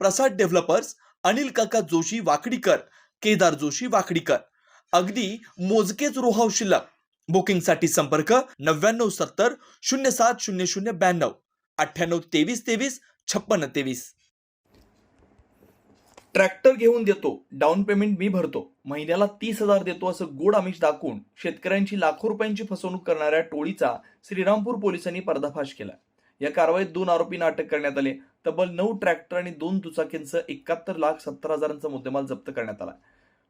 प्रसाद developers Anil काका जोशी वाकडीकर केदार जोशी वाकडीकर. अगदी मोजकेच रोहाव शिल्लक. बुकिंगसाठी संपर्क नव्याण्णव सत्तर शून्य सात शून्य शून्य ब्याण्णव. अठ्ठ्याण्णव तेवीस तेवीस छप्पन्न तेवीस. ट्रॅक्टर घेऊन देतो. डाऊन पेमेंट मी भरतो. महिन्याला तीस हजार देतो असं गोड आमिष दाखवून शेतकऱ्यांची लाखो रुपयांची फसवणूक करणाऱ्या टोळीचा श्रीरामपूर पोलिसांनी पर्दाफाश केला. या कारवाईत दोन आरोपींना अटक करण्यात आले. तब्बल नऊ ट्रॅक्टर आणि दोन दुचाकींसह एकाहत्तर लाख सत्तर हजारांचा मुद्देमाल जप्त करण्यात आला.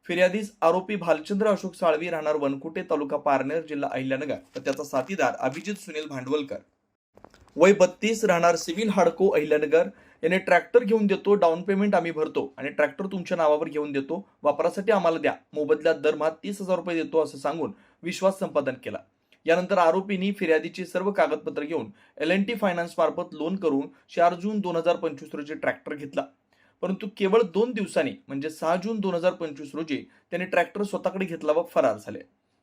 फिर्यादीस आरोपी भालचंद्र अशोक साळवी राहणार वनकुटे तालुका पारनेर जिल्हा अहिल्यानगर. तर त्याचा साथीदार अभिजित सुनील भांडवलकर. वय बत्तीस राहणार सिव्हिल हाडको अहिल्यानगर. याने ट्रॅक्टर घेऊन देतो डाऊन पेमेंट आम्ही भरतो आणि ट्रॅक्टर तुमच्या नावावर घेऊन देतो. वापरासाठी आम्हाला द्या. मोबदल्यात दरमहा तीस हजार रुपये देतो असं सांगून विश्वास संपादन केला. यानंतर आरोपींनी फिर्यादीची सर्व कागदपत्र घेऊन एल एन टी फायनान्स मार्फत लोन करून चार जून दोन हजार पंचवीस रोजी ट्रॅक्टर घेतला. परंतु केवळ दोन दिवसांनी म्हणजे सहा जून दोन हजार पंचवीस रोजी त्यांनी ट्रॅक्टर स्वतःकडे घेतला व फरार झाले.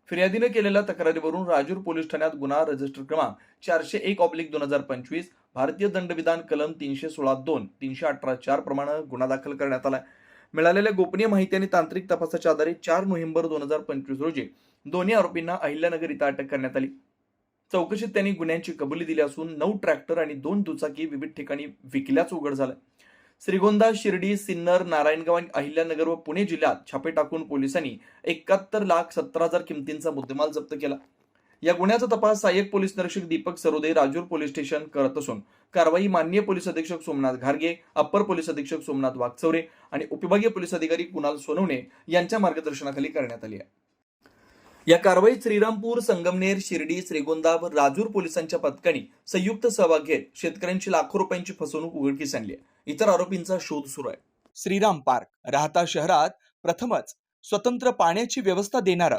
फिर्यादीने केलेल्या तक्रारीवरून राजूर पोलीस ठाण्यात गुन्हा रजिस्टर क्रमांक चारशे एक ऑब्लिक दोन हजार पंचवीस भारतीय दंडविधान कलम तीनशे सोळा दोन तीनशे अठरा चार प्रमाणे गुन्हा दाखल करण्यात आला मिळालेल्या गोपनीय माहिती आणि तांत्रिक तपासाच्या आधारे चार नोव्हेंबर दोन हजार पंचवीस रोजी दोन्ही आरोपींना अहिल्यानगर इथं अटक करण्यात आली. चौकशीत त्यांनी गुन्ह्यांची कबुली दिली असून नऊ ट्रॅक्टर आणि दोन दुचाकी विविध ठिकाणी विकल्याचं उघड झालं. श्रीगोंदा शिर्डी सिन्नर नारायणगाव आणि अहिल्यानगर व पुणे जिल्ह्यात छापे टाकून पोलिसांनी एकाहत्तर लाख सत्तर हजार किमतींचा मुद्देमाल जप्त केला. या गुन्ह्याचा तपास सहाय्यक पोलीस निरीक्षक दीपक सरोदे राजूर पोलीस स्टेशन करत असून कारवाई माननीय पोलीस अधीक्षक सोमनाथ घारगे अप्पर पोलीस अधीक्षक सोमनाथ वाघचौरे आणि उपविभागीय पोलीस अधिकारी कुणाल सोनवणे यांच्या मार्गदर्शनाखाली करण्यात आली आहे. या कारवाईत श्रीरामपूर संगमनेर शिर्डी श्रीगोंदा व राजूर पोलिसांच्या पथकांनी संयुक्त सहभाग घेत शेतकऱ्यांची लाखो रुपयांची फसवणूक उघडकीस आणली आहे. इतर आरोपींचा शोध सुरू आहे. श्रीराम पार्क राहता शहरात प्रथमच स्वतंत्र पाण्याची व्यवस्था देणारं